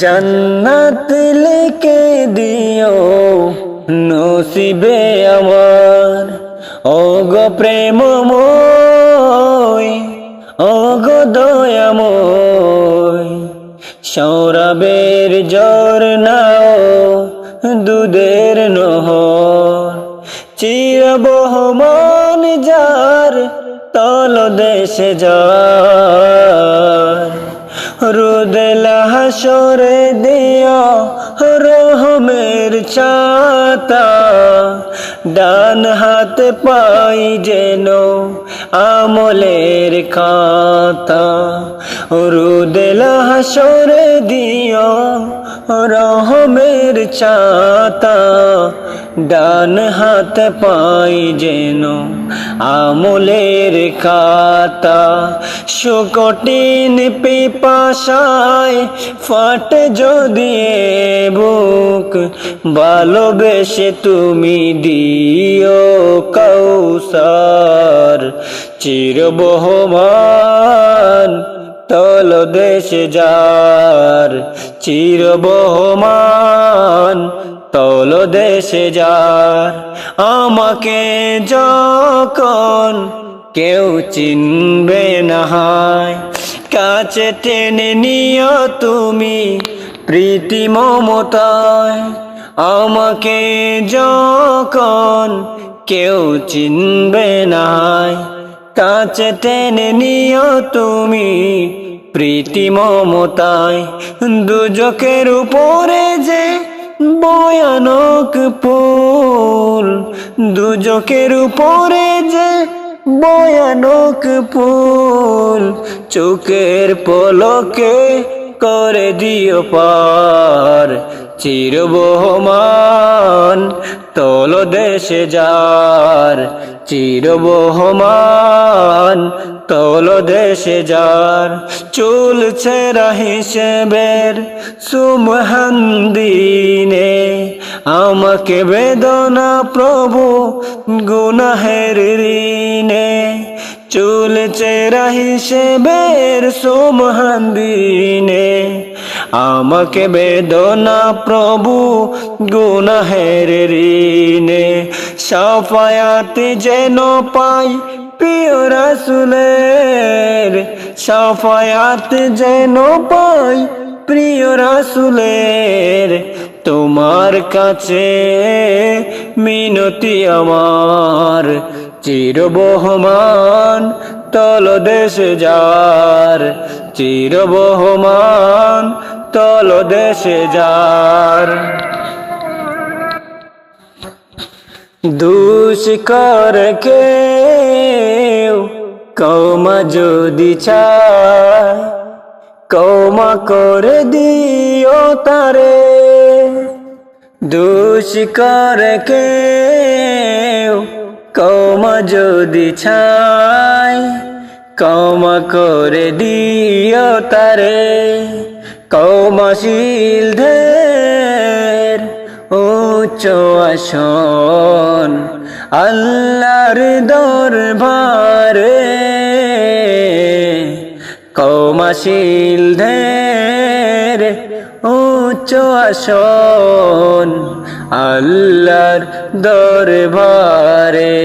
জান্নাত লিখে দিও, নসিবে আমার। ওগো প্রেমময়, ওগো দয়াময় সৌরবের জ্বর নাও, দুধের নহর। চিরবহমান যার তল দেশে যার রুদেলা হাসরে দিয়া রহমের ছাতা ডান হাত পাই যেন আমলের খাতা। রুদেলা হাসরে দিয়া রহমের চাতা। ডান হাত পাই যেন আমলের খাতা। সুকটিন পিপাসায় ফাটে যদি বুক, ভালোবেসে তুমি দিও কৌসার। চিরবহমান তল দেশে যার। চিরবহমান তল দেশে যার। আমাকে যখন কেউ চিনবে না হয়, কাছে টেনে নিও তুমি প্রীতি মমতায়। আমাকে যখন কেউ চিনবে না হয় কাছে টেনে নিও তুমি প্রীতি মমতায়। দুজকের উপরে যে ভয়ানক ফুল, দুজকের উপরে যে বয়ানক ফুল, চোখের পলকে করে দিও পার। চিরবহমান, তল দেশে যার চিরবহমান, তল দেশে যার চলছে হিসেবের সুমহান দিনে। আমাকে বেদনা প্রভু গুনাহের ঋণে। চলছে হিসেবের সুমহান দিনে। আমাকে বেদনা প্রভু গুনাহের ঋণে, সাফায়াত যেন পাই প্রিয় রাসুলের, সাফায়াত যেন পাই প্রিয় রাসুলের। তোমার কাছে মিনতি আমার, চিরবহমান তল দেশে যার চিরবহমান তল দেশে যার। দুষ কর কেউ কৌমা যদি চায়, কৌমা করে দিও তারে। দুষ কর কেউ কৌমা যদি ছায় কৌমা করে দিও তারে কৌমাশীল ধের উচ্চ আসন। আল্লাহর দরবারে কৌমাশীল ধের উচ্চ আসন, আল্লাহর দরবারে।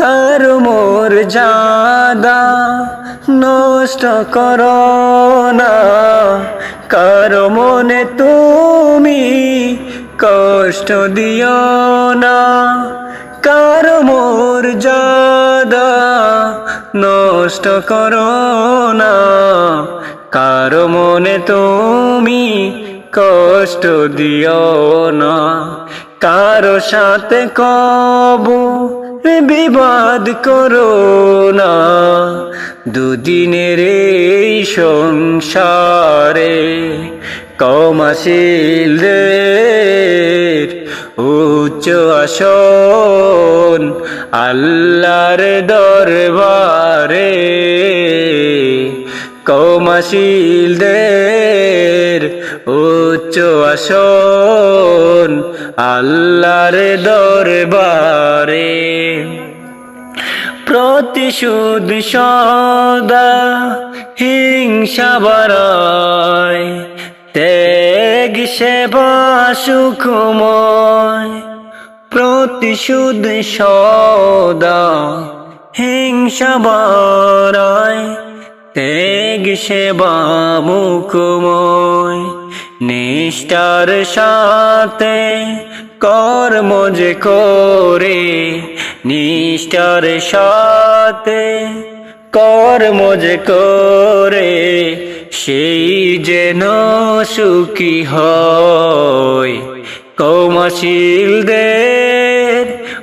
কার মোর জাদা, নষ্ট করো না। কার মনে তুমি কষ্ট দিও না। কার মোর জাদা, নষ্ট করো না। কার মনে তুমি কষ্ট দিও না। কারও সাথে কবু বিবাদ করো না। দুদিনের এই সংসারে কমাশিল উচ্চ আসন আল্লাহর দরবারে কৌমাশীলদের উচ্চ আসন আল্লাহর দরবারে প্রতিশোধ সদা হিংসা বাড়ায় সেবা সুখময়। প্রতিশোধ সদা হিংসা বারায় ত্যাগ সেবা মুখময়। নিষ্ঠার সাথে কর্ম যে করে নিষ্ঠার সাথে, কর্ম যে করে সেই যেন সুখী হয়। কৌমাশীলদের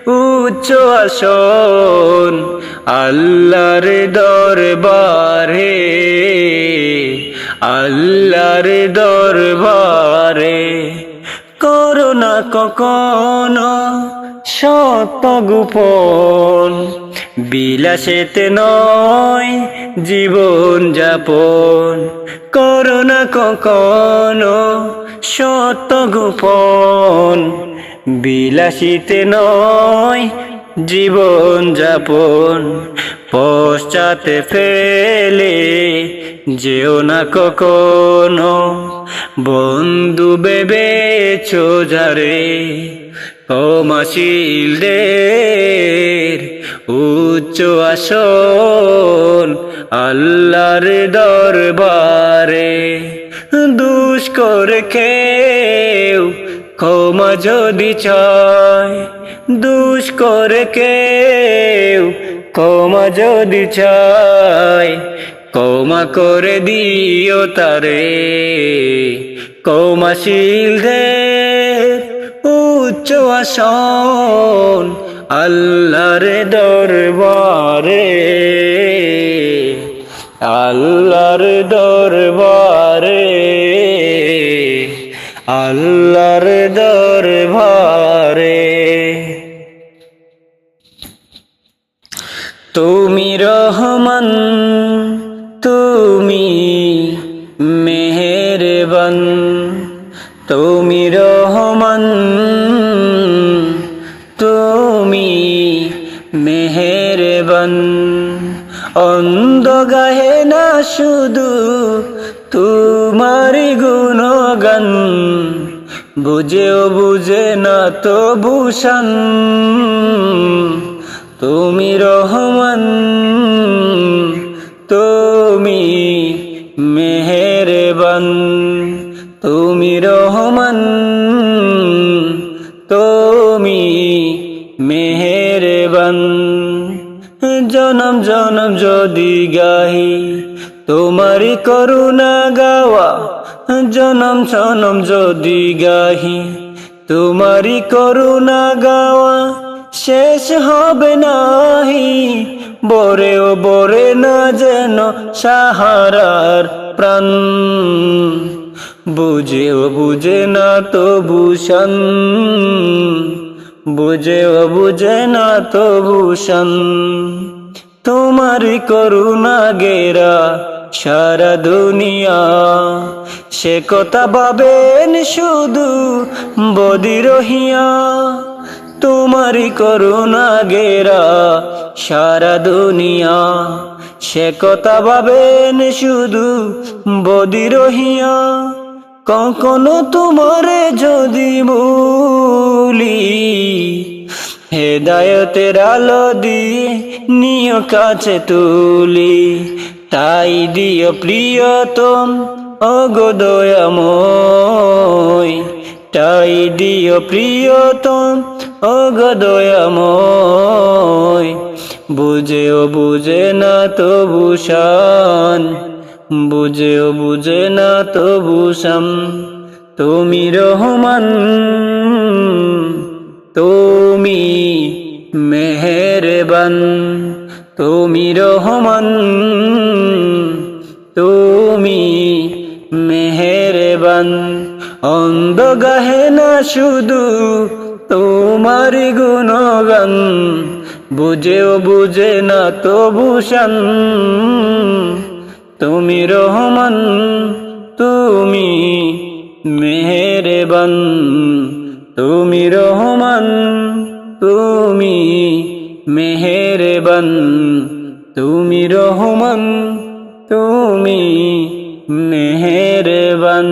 উচ্চ আসন আল্লাহর দরবারে আল্লাহর দরবারে করোনা কখনো সত গোপন। বিলাসেতে নয় জীবন যাপন। করোনা কখনো সত গোপন। বিলাসিতে নয় জীবন যাপন। পশ্চাতে ফেলে যেও না কখনো বন্ধু বেবে যারে কমাশীলদের উচ্চ আসন আল্লাহর দরবারে। দুষ্কর কেউ ক্ষমা যদি চায়, দুষ্কর কেউ ক্ষমা যদি চায় ক্ষমা করে দিও তারে। কৌমাশীলদের উচ্চ আসন, আল্লাহর দরবারে। আল্লাহর দরবারে। আল্লাহর দরবারে। তুমি রহমান বুঝেও বুঝে না তো ভূষণ তুমি রহমান, তুমি মেহেরবান। তুমি রহমান, তুমি মেহেরবান। জনম জনম যদি গাহি তোমারি করুণা গাওয়া। জনম জনম যদি গাহি তোমারি করুণা গাওয়া শেষ হবে নাহি। বরে ও বরে না যেন সাহারার প্রাণ। বুঝেও বুঝে না তো ভূষণ বুঝেও বুঝে না তো ভূষণ তোমার করুণা গেরা সারা দুনিয়া, সে কথা ভাবেন শুধু বদি রহিয়া। তোমারি করুণা গেরা সারা দুনিয়া, সে কথা ভাবেন শুধু বদি রহিয়া। কখনো তোমারে যদি ভুলি, হেদায়তের আলো দিয়ে নিয় কাছে তুলি। তাই দিও প্রিয়তম অগদয়াময় তাই দিও প্রিয়তম অগদয়াময় বুঝেও বুঝে না তো ভূষণ বুঝেও বুঝে না তো ভূষণ তুমি রহমান, তুমি মেহেরবান। তুমি রহমান, তুমি মেহেরবান। অন্ধ গাহে না শুধু তোমার গুণগান, বুঝেও বুঝে না তো ভূষণ তুমি রহমান, তুমি মেহেরবান। তুমি রহমান, তুমি মেহেরবান। তুমি মেহেরবান